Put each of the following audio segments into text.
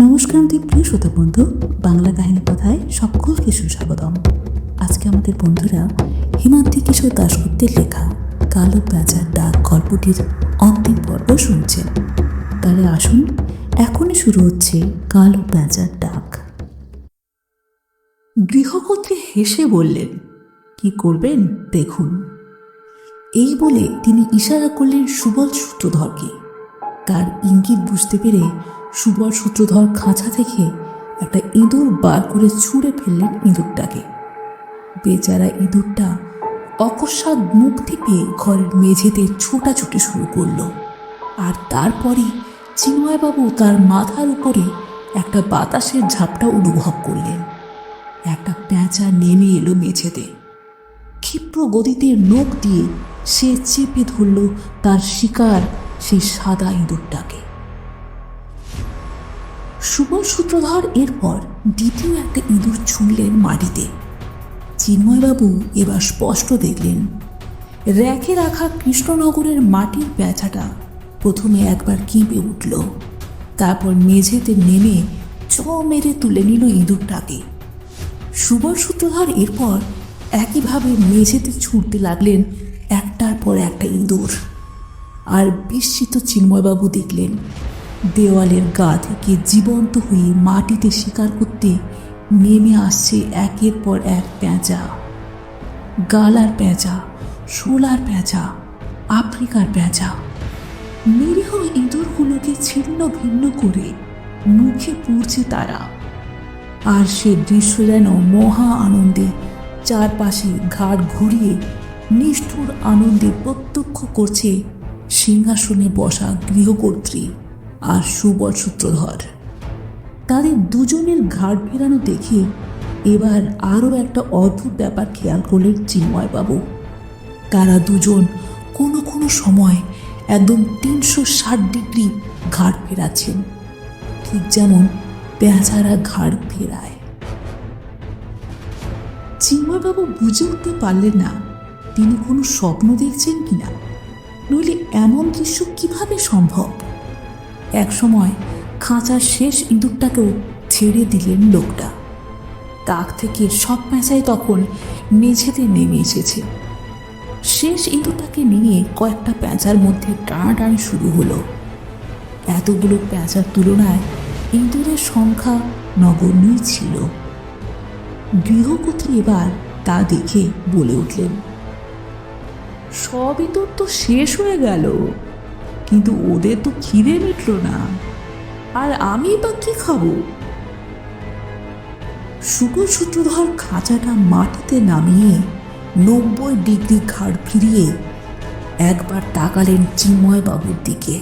নমস্কার আমাদের প্রিয় শ্রোতা বন্ধু, বাংলা কাহিনী কথায় সকলকে সুস্বাগতম। আজকে আমাদের বন্ধুরা হিমাদ্রি কিশোর দাশগুপ্তের লেখা কালো প্যাঁচার ডাক গল্পটির অন্তিম পর্ব শুনছেন তাহলে আসুন, এখনই শুরু হচ্ছে কালো প্যাঁচার ডাক গৃহকর্ত্রী হেসে বললেন, কি করবেন দেখুন। এই বলে তিনি ইশারা করলেন সুবল সূত্রধরকে। তার ইঙ্গিত বুঝতে পেরে সুবল সূত্রধর খাঁচা থেকে একটা ইঁদুর বার করে ছুঁড়ে ফেললেন ইঁদুরটাকে। বেচারা ইঁদুরটা অকস্মাৎ মুক্তি পেয়ে ঘরের মেঝেতে ছোটাছুটি শুরু করল। আর তারপরে চিন্ময়বাবু তার মাথার উপরে একটা বাতাসের ঝাপটা অনুভব করলেন। একটা পেঁচা নেমে এলো মেঝেতে। ক্ষিপ্র গতিতে নখ দিয়ে সে চেপে ধরল তার শিকার সেই সাদা ইঁদুরটাকে। সুবল সূত্রধর এরপর দ্বিতীয় একটা ইঁদুর ছুঁড়লেন মাটিতে। চিন্ময়বাবু এবার স্পষ্ট দেখলেন র্যাকে রাখা কৃষ্ণনগরের মাটির পেঁচাটা প্রথমে একবার কেঁপে উঠল, তারপর মেঝেতে নেমে চ মেরে তুলে নিল ইঁদুরটাকে। সুবল সূত্রধর এরপর একইভাবে মেঝেতে ছুটতে লাগলেন একটার পর একটা ইঁদুর। আর বিস্মিত চিন্ময়বাবু দেখলেন দেওয়ালের গা থেকে জীবন্ত হয়ে মাটিতে শিকার করতে নেমে আসছে একের পর এক পেঁচা গালার পেঁচা সোলার পেঁচা আফ্রিকার পেঁচা নিরীহ ইঁদুরগুলোকে ছিন্ন ভিন্ন করে মুখে পুড়ছে তারা। আর সে দৃশ্য যেন মহা আনন্দে চারপাশে ঘাট ঘুরিয়ে নিষ্ঠুর আনন্দে প্রত্যক্ষ করছে সিংহাসনে বসা গৃহকর্ত্রী। আর সুবল সূত্রধর তাদের দুজনের ঘাট ফেরানো দেখে এবার আরও একটা অদ্ভুত ব্যাপার খেয়াল করলেন চিন্ময়বাবু। তারা দুজন কোনো কোনো সময় একদম তিনশো ষাট ডিগ্রি ঘাট ফেরাচ্ছেন। ঠিক যেমন পেঁচারা ঘাট ফেরায়। চিন্ময়বাবু বুঝে উঠতে পারলেন না, তিনি কোনো স্বপ্ন দেখছেন কিনা, নইলে এমন দৃশ্য কীভাবে সম্ভব? একসময় খাঁচার শেষ ইঁদুরটাকেও ছেড়ে দিলেন লোকটা। তাক থেকে সব পেঁচাই তখন মেঝেতে নেমে এসেছে। শেষ ইঁদুরটাকে নিয়ে কয়েকটা পেঁচার মধ্যে টানাটানি শুরু হলো। এতগুলো পেঁচার তুলনায় ইঁদুরের সংখ্যা নগণ্যই ছিল। গৃহকর্ত্রী এবার তা দেখে বলে উঠলেন, সব ইঁদুর তো শেষ হয়ে গেল। কিন্তু ওদের তো খিদে মিটল না। আর আমি বা কি খাব? শুভ সূত্রধর খাঁচাটা মাটিতে নামিয়ে নব্বই ডিগ্রি ঘাড় ফিরিয়ে একবার তাকালেন বাবুর দিকে।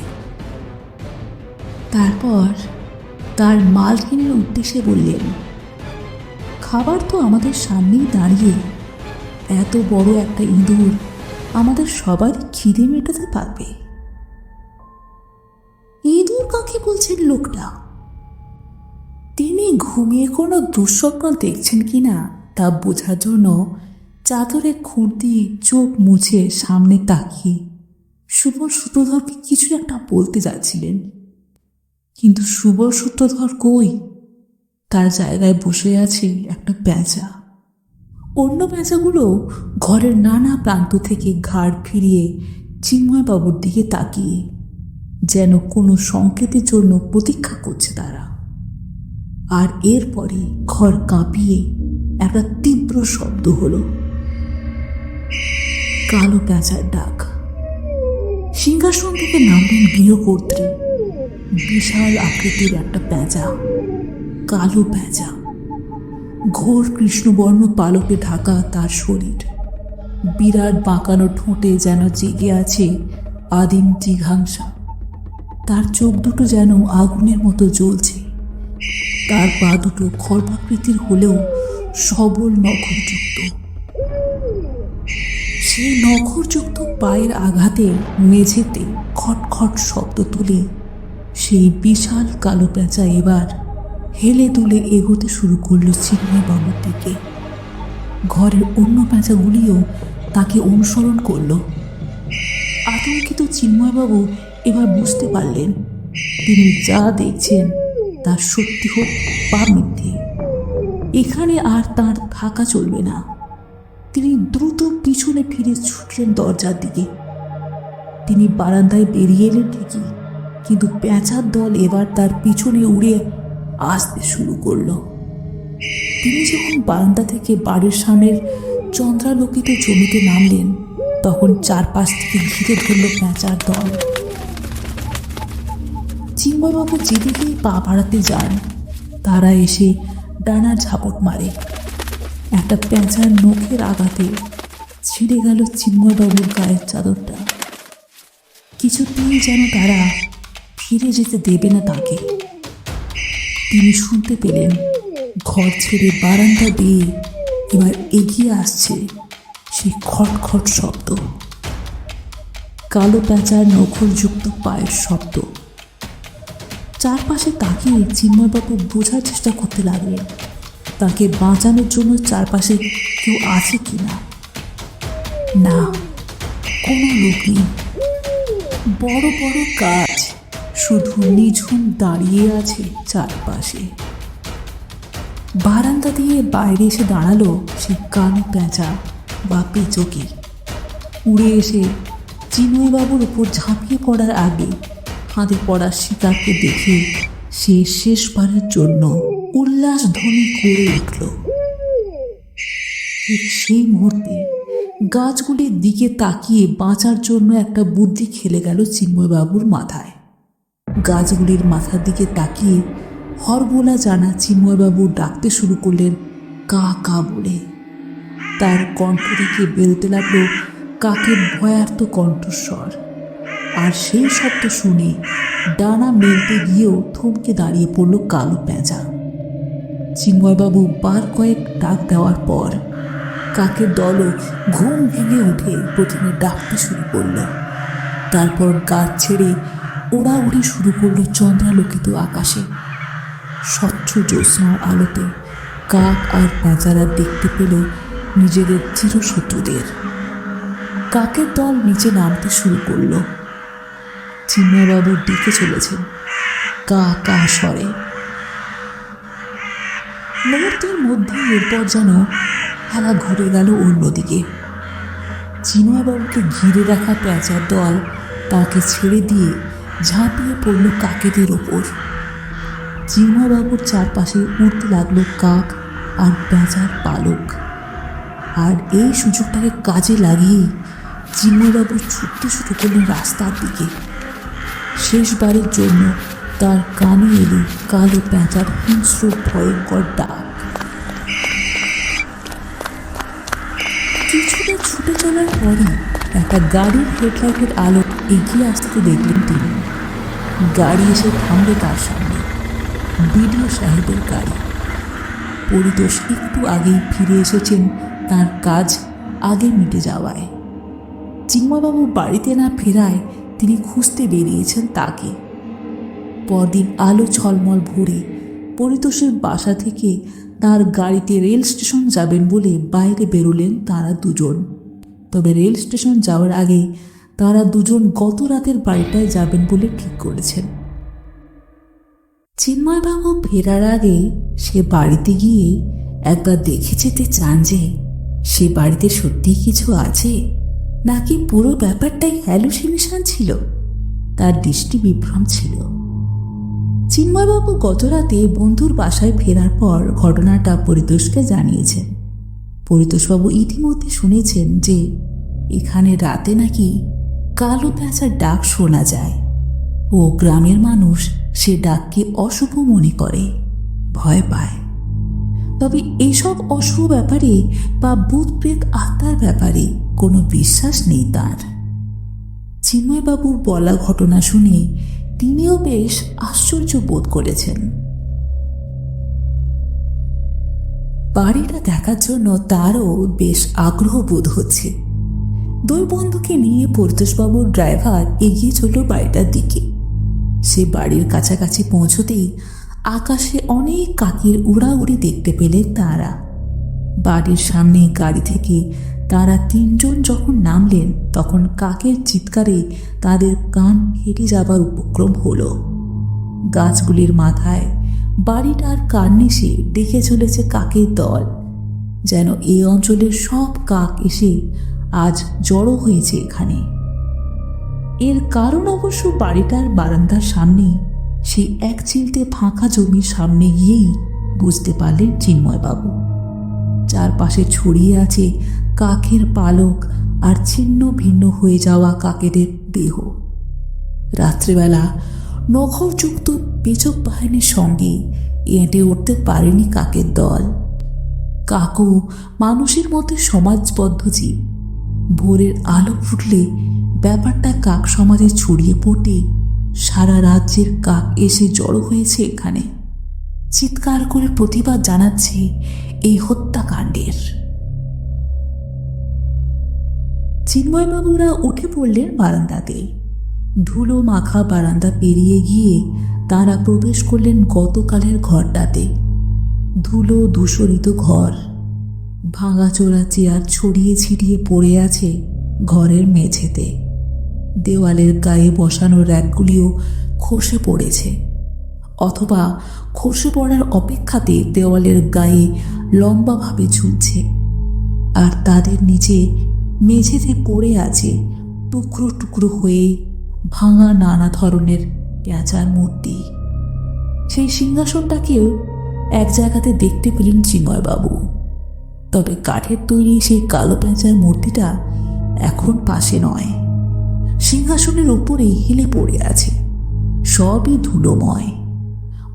তারপর তার মালকিনের উদ্দেশ্যে বললেন, খাবার তো আমাদের সামনেই দাঁড়িয়ে, এত বড় একটা ইঁদুর আমাদের সবারই খিদে মেটাতে পারবে। কাকে বলছেন লোকটা? তিনি ঘুমিয়ে কোনো দুঃস্বপ্ন দেখছেন কিনা তা বোঝার জন্য চাদরে দিয়ে চোখ মুছে সামনে তাকিয়ে সুবল সূত্রধরকে কিছু একটা বলতে যাচ্ছিলেন। কিন্তু সুবল সূত্রধর কই? তার জায়গায় বসে আছে একটা পেঁচা অন্য পেঁচাগুলো ঘরের নানা প্রান্ত থেকে ঘাড় ফিরিয়ে চিন্ময়বাবুর দিকে তাকিয়ে যেন কোনো সংকেতের জন্য প্রতীক্ষা করছে তারা। আর এরপরে ঘর কাঁপিয়ে একটা তীব্র শব্দ হলো। কালো প্যাঁচার ডাক। সিংহাসন থেকে নামলেন গৃহকর্ত্রী। বিশাল আকৃতির একটা প্যাঁচা। কালো প্যাঁচা। ঘোর কৃষ্ণবর্ণ পালকে ঢাকা তার শরীর। বিরাট বাঁকানো ঠোঁটে যেন জেগে আছে আদিম জিঘাংসা। তার চোখ দুটো যেন আগুনের মতো জ্বলছে। তার পা দুটো খর্বাকৃতির হলেও সবল নখরযুক্ত সেই নখরযুক্ত পায়ের আঘাতে মেঝেতে খটখট শব্দ তুলে সেই বিশাল কালো পেঁচা এবার হেলে তুলে এগোতে শুরু করল চিন্ময় বাবুর দিকে। ঘরের অন্য পেঁচাগুলিও তাকে অনুসরণ করল। আতঙ্কিত চিন্ময়বাবু এবার বুঝতে পারলেন তিনি যা দেখছেন তার সত্যি হোক বা মিথ্যে। এখানে আর তার থাকা চলবে না। তিনি দ্রুত পিছনে ফিরে ছুটলেন দরজার দিকে। তিনি বারান্দায় বেরিয়ে এলেন ঠিকই, কিন্তু পেঁচার দল এবার তার পিছনে উড়ে আসতে শুরু করল। তিনি যখন বারান্দা থেকে বাড়ির সামনের চন্দ্রালোকিত জমিতে নামলেন, তখন চারপাশ থেকে ঘিরে ধরল পেঁচার দল। চিন্ময়বাবু যেদিকেই পা বাড়াতে যান, তারা এসে ডানার ঝাপট মারে। একটা প্যাঁচার নখের আঘাতে ছিঁড়ে গেল চিন্ময়বাবুর গায়ের চাদরটা। কিছুতেই যেন তারা ফিরে যেতে দেবে না তাকে। তিনি শুনতে পেলেন, ঘর ছেড়ে বারান্দা দিয়ে এবার এগিয়ে আসছে সেই খটখট শব্দ। কালো প্যাঁচার নখরযুক্ত পায়ের শব্দ। চারপাশে তাকিয়ে চিন্ময়বাবু বোঝার চেষ্টা করতে লাগলেন। তাকে বাঁচানোর জন্য চারপাশে কেউ আছে কি না না কোনো লোক নেই। বড় বড় গাছ শুধু নিঝুম দাঁড়িয়ে আছে চারপাশে। বারান্দা দিয়ে বাইরে এসে দাঁড়াল সে কান পেঁচা বা পেচকি। উড়ে এসে চিন্ময়বাবুর উপর ঝাঁপিয়ে পড়ার আগে হাতে পড়া সীতাকে দেখে সে শেষবারের জন্য উল্লাস ধ্বনি করে উঠল। ঠিক সেই মুহূর্তে গাছগুলির দিকে তাকিয়ে বাঁচার জন্য একটা বুদ্ধি খেলে গেল চিন্ময়বাবুর মাথায়। গাছগুলির মাথার দিকে তাকিয়ে হরবোলা জানা চিন্ময়বাবু ডাকতে শুরু করলেন, কা কা, বলে। তার কণ্ঠ থেকে বেরোতে লাগল কাকের ভয়ার্ত কণ্ঠস্বর। আর সেই শব্দ শুনে ডানা মেলতে গিয়েও থমকে দাঁড়িয়ে পড়ল কালো পেঁচা চিন্ময়বাবু বার কয়েক ডাক দেওয়ার পর কাকের দলও ঘুম ভেঙে উঠে প্রথমে ডাকতে শুরু করল। তারপর গাছ ছেড়ে ওড়াউড়ি শুরু করল চন্দ্রালোকিত আকাশে। স্বচ্ছ জ্যোৎস্নার আলোতে কাক আর পেঁচারা দেখতে পেল নিজেদের চিরশত্রুদের। কাকের দল নিচে নামতে শুরু করল। চিন্ময়বাবু ডেকে চলেছেন। কা কা স্বরে। মুহূর্তের মধ্যে এরপর যেন খেলা ঘুরে গেল অন্যদিকে। চিন্ময়বাবুকে ঘিরে রাখা প্যাঁচার দল তাকে ছেড়ে দিয়ে ঝাঁপিয়ে পড়ল কাকেদের ওপর। চিন্ময়বাবুর চারপাশে উঠতে লাগল কাক আর প্যাঁচার পালক। আর এই সুযোগটাকে কাজে লাগিয়ে চিন্ময়বাবু ছুটতে শুরু করলেন রাস্তার দিকে। শেষবারের জন্য তার কানে এলো কালো পেঁচার হিংস্র ভয়ঙ্কর ডাক। কিছুটা ছুটে চলার পরই একটা গাড়ির হেডলাইটের আলো এগিয়ে আসতে দেখলেন তিনি। গাড়ি এসে থামবে তার সামনে। বিডিও সাহেবের গাড়ি। পরিতোষ একটু আগেই ফিরে এসেছেন তার কাজ আগে মিটে যাওয়ায়। চিন্ময়বাবু বাড়িতে না ফেরায় তিনি খুঁজতে বেরিয়েছেন তাকে। পরদিন আলো ছলমল ভরে পরিতোষের বাসা থেকে তার গাড়িতে রেল স্টেশন যাবেন বলে বাইরে বেরোলেন তারা দুজন। তবে রেল স্টেশন যাওয়ার আগে তারা দুজন গত রাতের বাড়িটায় যাবেন বলে ঠিক করেছেন। চিন্ময়বাবু ফেরার আগে সে বাড়িতে গিয়ে একবার দেখে যেতে চান যে সে বাড়িতে সত্যিই কিছু আছে? নাকি পুরো ব্যাপারটাই হ্যালুসিনেশন ছিল? তার দৃষ্টি বিভ্রম ছিল। চিন্ময়বাবু গত রাতে বন্ধুর বাসায় ফেরার পর ঘটনাটা পরিতোষকে জানিয়েছেন। পরিতোষবাবু ইতিমধ্যে শুনেছেন যে, এখানে রাতে নাকি কালো প্যাঁচার ডাক শোনা যায়। ও গ্রামের মানুষ সে ডাককে অশুভ মনে করে, ভয় পায়। তবে এইসব অশুভ ব্যাপারে বা ভূত প্রেত আত্মার ব্যাপারে কোনো বিশ্বাস নেই তার। চিন্ময়বাবুর বলা ঘটনা শুনে তিনিও বেশ আশ্চর্য বোধ করেছেন। বাড়িটা দেখার জন্য তারও বেশ আগ্রহ বোধ হচ্ছে। দুই বন্ধুকে নিয়ে পরিতোষবাবুর ড্রাইভার এগিয়ে চলল বাড়িটার দিকে। সে বাড়ির কাছাকাছি পৌঁছতেই আকাশে অনেক কাকির উড়াউড়ি দেখতে পেলেন তারা। বাড়ির সামনে গাড়ি থেকে তারা তিনজন যখন নামলেন, তখন কাকের চিৎকারে তাদের কান ফেটে যাবার উপক্রম হলো। গাছগুলির মাথায় বাড়িটার কার্নিশে ডেকে চলেছে কাকের দল। যেন এই অঞ্চলের সব কাক এসে আজ জড়ো হয়েছে এখানে। এর কারণ অবশ্য বাড়িটার বারান্দার সামনে সেই এক চিলতে ফাঁকা জমির সামনে গিয়েই বুঝতে পারলেন চিন্ময়বাবু। চারপাশে ছড়িয়ে আছে কাকের পালক আর ছিন্ন ভিন্ন হয়ে যাওয়া কাকেদের দেহ। রাত্রিবেলা নখরযুক্ত পেচক বাহিনীর সঙ্গে এঁটে উঠতে পারেনি কাকের দল। কাকু মানুষের মধ্যে সমাজবদ্ধ জীব। ভোরের আলো ফুটলে ব্যাপারটা কাক সমাজে ছড়িয়ে পড়তে সারা রাজ্যের কাক এসে জড়ো হয়েছে এখানে। চিৎকার করে প্রতিবাদ জানাচ্ছে এই হত্যাকাণ্ডের। চিন্ময়বাবুরা উঠে পড়লেন বারান্দাতে। ধুলো মাখা বারান্দা পেরিয়ে গিয়ে তারা প্রবেশ করলেন গতকালের ঘরটাতে। ধুলো ধূসরিত ঘর। ভাঙাচোরা চেয়ার ছড়িয়ে ছিটিয়ে পড়ে আছে ঘরের মেঝেতে। দেওয়ালের গায়ে বসানো র্যাকগুলিও খসে পড়েছে। অথবা খসে পড়ার অপেক্ষাতে দেওয়ালের গায়ে লম্বাভাবে ঝুলছে। আর তাদের নিচে মেঝেতে পড়ে আছে টুকরো টুকরো হয়ে ভাঙা নানা ধরনের পেঁচার মূর্তি। সেই সিংহাসনটাকেও এক জায়গাতে দেখতে পেলেন চিন্ময়বাবু। তবে কাঠের তৈরি সেই কালো পেঁচার মূর্তিটা এখন পাশে নয়। সিংহাসনের উপরেই হেলে পড়ে আছে। সবই ধুলোময়।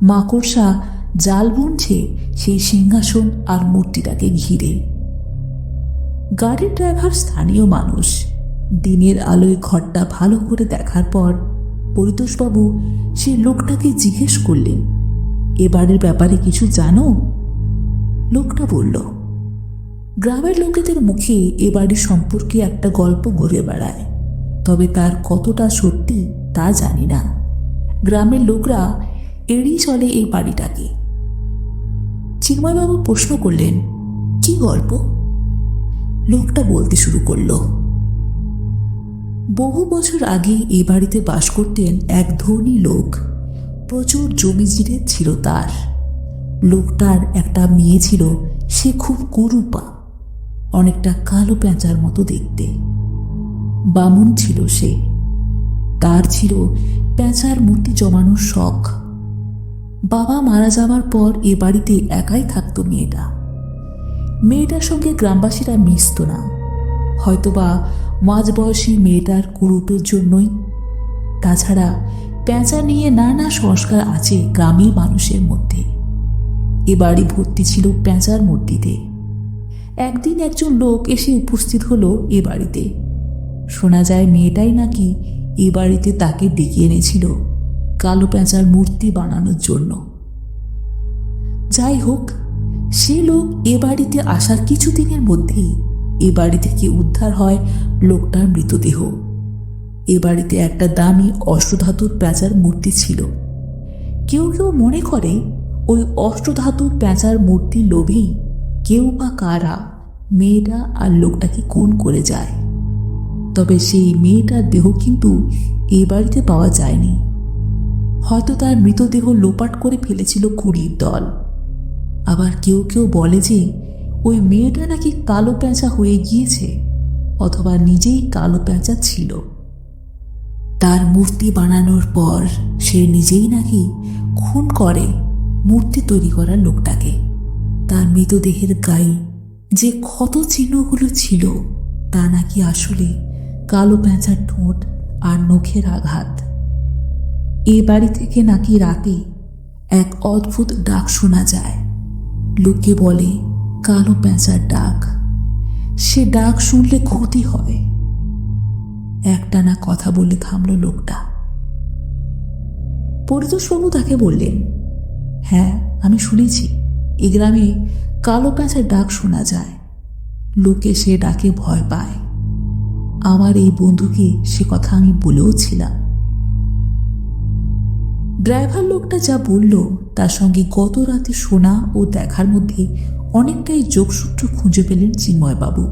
মাকড়সা, জাল বুনছে সেই সিংহাসন আর মূর্তিটাকে ঘিরে। গাড়ির ড্রাইভার স্থানীয় মানুষ। দিনের আলোয় ঘরটা ভালো করে দেখার পর পরিতোষবাবু সে লোকটাকে জিজ্ঞেস করলেন, এবারের ব্যাপারে কিছু জানো? লোকটা বলল, গ্রামের লোকেদের মুখে এ বাড়ি সম্পর্কে একটা গল্প ঘুরে বেড়ায়, তবে তার কতটা সত্যি তা জানি না। গ্রামের লোকরা এড়িয়ে চলে এই বাড়িটাকে। চিন্ময়বাবু প্রশ্ন করলেন, কি গল্প? লোকটা বলতে শুরু করল, বহু বছর আগে এই বাড়িতে বাস করতেন এক ধনী লোক, প্রচুর জমি জিরে ছিল তার। লোকটার একটা মেয়ে ছিল, সে খুব কুরুপা, অনেকটা কালো প্যাঁচার মতো দেখতে। বামুন ছিল সে, তার ছিল পেঁচার মূর্তি জমানোর শখ। বাবা মারা যাওয়ার পর এ বাড়িতে একাই থাকতো মেয়েটা। মেয়েটার সঙ্গে গ্রামবাসীরা মিশত না। হয়তোবা মাঝবয়সী মেয়েটার কুরুটোর জন্যই। তাছাড়া পেঁচা নিয়ে নানা সংস্কার আছে গ্রামের মানুষের মধ্যে। এ বাড়ি ভর্তি ছিল পেঁচার মূর্তিতে। একদিন একজন লোক এসে উপস্থিত হলো এ বাড়িতে। শোনা যায় মেয়েটাই নাকি এ বাড়িতে তাকে ডেকে এনেছিল। কালো পেঁচার মূর্তি বানানোর জন্য। যাই হোক সে লোক এ বাড়িতে আসার কিছুদিনের মধ্যেই এ বাড়ি থেকে উদ্ধার হয় লোকটার মৃতদেহ। এ বাড়িতে একটা দামি অষ্টধাতুর প্যাঁচার মূর্তি ছিল। কেউ কেউ মনে করে ওই অষ্টধাতুর প্যাঁচার মূর্তি লোভেই কেউ বা কারা মেয়েটা আর লোকটাকে খুন করে যায়। তবে সেই মেয়েটার দেহ কিন্তু এ বাড়িতে পাওয়া যায়নি। হয়তো তার মৃতদেহ লোপাট করে ফেলেছিল কুড়ির দল। আবার কেউ কেউ বলে যে, ওই মেয়েটা নাকি কালো পেঁচা হয়ে গিয়েছে, অথবা নিজেই কালো পেঁচা ছিল। তার মূর্তি বানানোর পর সে নিজেই নাকি খুন করে মূর্তি তৈরি করার লোকটাকে। তার মৃতদেহের গায়ে যে ক্ষত চিহ্নগুলো ছিল, তা নাকি আসলে কালো পেঁচার ঠোঁট আর নখের আঘাত। এ বাড়ি থেকে নাকি রাতে এক অদ্ভুত ডাক শোনা যায়। লোকে বলে, কালো প্যাঁচার ডাক। সে ডাক শুনলে ক্ষতি হয়। একটানা কথা বলে থামল লোকটা। পরিতোষবাবু তাকে বললেন হ্যাঁ আমি শুনেছি। এ গ্রামে কালো প্যাঁচার ডাক শোনা যায়। লোকে সে ডাকে ভয় পায়। আমার এই বন্ধুকে সে কথা আমি বলেও ছিলাম ড্রাইভার লোকটা যা বলল, তার সঙ্গে গত রাতে শোনা ও দেখার মধ্যে অনেকটাই যোগসূত্র খুঁজে পেলেন চিন্ময়বাবু।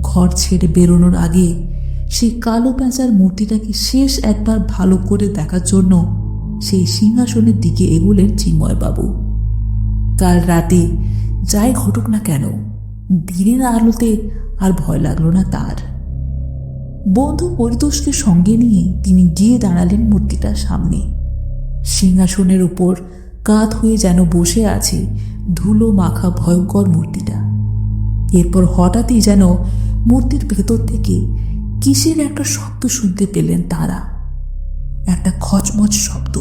ঘর ছেড়ে বেরোনোর আগে সেই কালো পেঁচার মূর্তিটাকে শেষ একবার ভালো করে দেখার জন্য সেই সিংহাসনের দিকে এগুলেন চিন্ময়বাবু। কাল রাতে যাই ঘটুক না কেন, দিনের আলোতে আর ভয় লাগল না তার। বন্ধু পরিতোষকে সঙ্গে নিয়ে তিনি গিয়ে দাঁড়ালেন মূর্তিটার সামনে। সিংহাসনের উপর কাত হয়ে যেন বসে আছে ধুলো মাখা ভয়ঙ্কর মূর্তিটা। এরপর হঠাৎই যেন মূর্তির ভেতর থেকে কিসের একটা শব্দ শুনতে পেলেন তারা। একটা খচমচ শব্দ।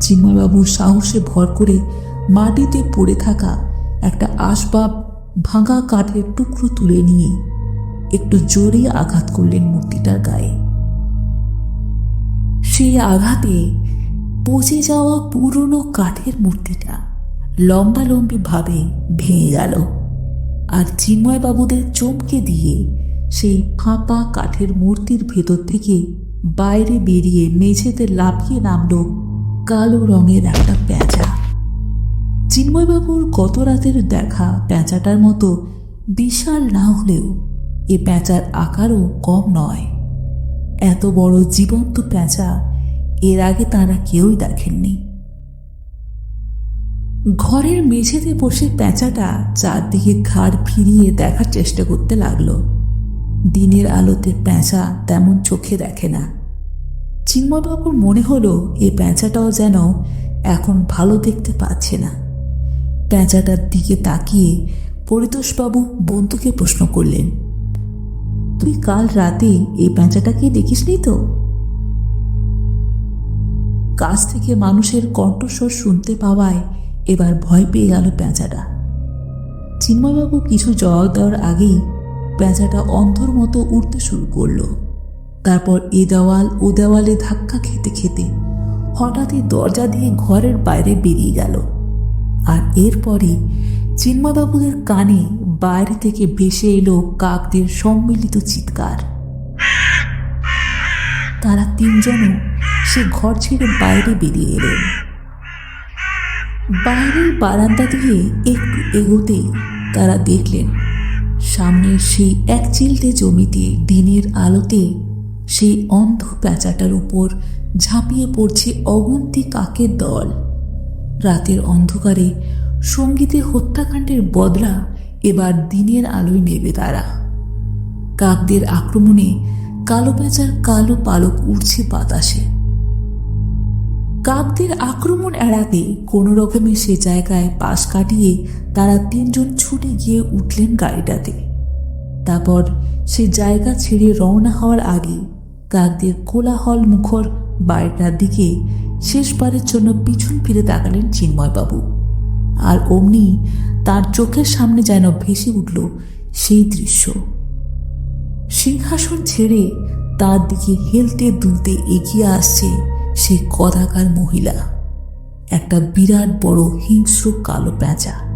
চিন্ময়বাবু সাহসে ভর করে মাটিতে পড়ে থাকা একটা আসবাব ভাঙা কাঠের টুকরো তুলে নিয়ে একটু জোরে আঘাত করলেন মূর্তিটার গায়ে। সেই আঘাতে পচে যাওয়া পুরনো কাঠের মূর্তিটা লম্বালম্বি ভাবে ভেঙে গেল। আর চিন্ময়বাবুদের চমকে দিয়ে সেই ফাঁপা কাঠের মূর্তির ভেতর থেকে বাইরে বেরিয়ে মেঝেতে লাফিয়ে নামল কালো রঙের একটা পেঁচা চিন্ময়বাবুর গত রাতের দেখা পেঁচাটার মতো বিশাল না হলেও এ পেঁচার আকারও কম নয়। এত বড় জীবন্ত পেঁচা এর আগে তারা কেউই দেখেননি। ঘরের মেঝেতে বসে প্যাঁচাটা চারদিকে ঘাড় ফিরিয়ে দেখার চেষ্টা করতে লাগল। দিনের আলোতে প্যাঁচা তেমন চোখে দেখে না। চিন্ময়বাবুর মনে হলো, এ প্যাঁচাটাও যেন এখন ভালো দেখতে পাচ্ছে না। পেঁচাটার দিকে তাকিয়ে পরিতোষবাবু বন্ধুকে প্রশ্ন করলেন, তুই কাল রাতে এই পেঁচাটাকে দেখিসনি তো? কাছ থেকে মানুষের কণ্ঠস্বর শুনতে পাওয়ায় এবার ভয় পেয়ে গেল পেঁচাটা চিন্ময়বাবু কিছু জবাব দেওয়ার আগেই পেঁচাটা অন্ধর মতো উঠতে শুরু করল। তারপর এ দেওয়াল, ও দেওয়ালে ধাক্কা খেতে খেতে হঠাৎই দরজা দিয়ে ঘরের বাইরে বেরিয়ে গেল। আর এরপরে চিন্ময়বাবুদের কানে বাইরে থেকে ভেসে এলো কাকদের সম্মিলিত চিৎকার। তারা তিনজনও সে ঘর ছেড়ে বাইরে বেরিয়ে এলেন বাইরের বারান্দা দিয়ে একটু এগোতেই তারা দেখলেন, সামনের সেই এক চিলতে জমিতে দিনের আলোতে সেই অন্ধ প্যাঁচাটার উপর ঝাঁপিয়ে পড়ছে অগুন্তি কাকের দল। রাতের অন্ধকারে সঙ্গীতের হত্যাকাণ্ডের বদলা এবার দিনের আলোয় নেবে তারা। কাকদের আক্রমণে কালো পেঁচার কালো পালক উড়ছে বাতাসে। কাকদের আক্রমণ এড়াতে কোনো রকমে সে জায়গায় পাশ কাটিয়ে তারা তিনজন ছুটে গিয়ে উঠলেন গাড়িটাতে। তারপর সে জায়গা ছেড়ে রওনা হওয়ার আগে কাকদের কোলাহল মুখর বাড়িটার দিকে শেষবারের জন্য পিছন ফিরে তাকালেন চিন্ময়বাবু। আর অমনি তার চোখের সামনে যেন ভেসে উঠল সেই দৃশ্য। সিংহাসন ছেড়ে তার দিকে হেলতে দুলতে এগিয়ে আসছে সেই কদাকার মহিলা একটা বিরাট বড় হিংস্র কালো পেঁচা